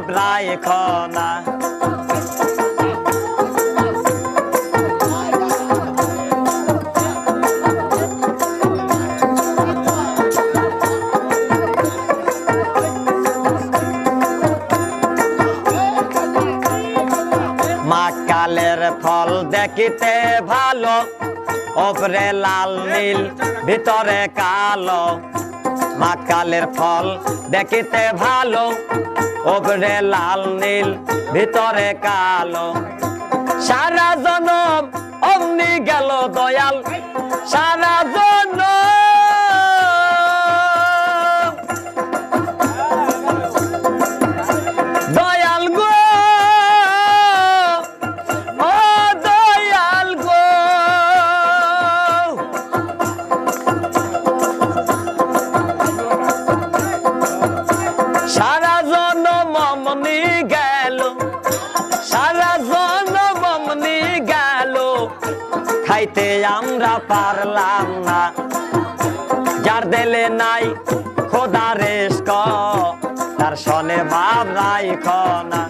ভাব রাইখ না মা কালের ফল দেখিতে ভালো ওপরে লাল নীল ভিতরে কালো। মা কালের ফল দেখিতে ভালো ওপরে লাল নীল, ভিতরে কালো। সারা জনম অমনি গেল দয়াল, সারা খাইতে আমরা পারলাম না। যার দেলে নাই খোদা রেস্ক তার সনে ভাব রাইখ না।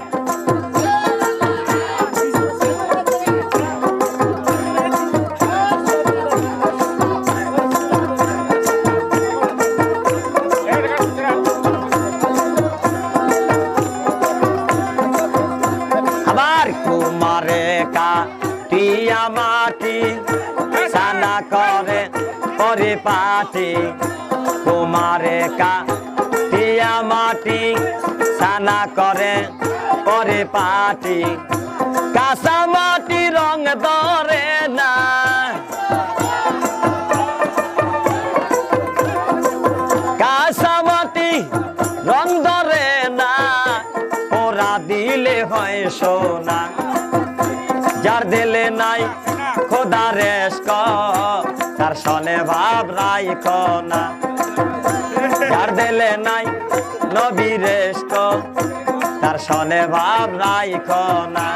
টিয়া মাটি, সানা করে পরিপাটি। কুমারে কা টিয়া মাটি, সানা করে পরিপাটি। কাঁচা মাটি রং ধরে না। কাঁচা মাটি রং ধরে না। ওরা দিলে হয় সোনা। যার দিলে নাই খোদা রেস তার সনে ভাব রাইখ না। যার দিলে নাই নবী রেস তার সনে ভাব রাইখ না।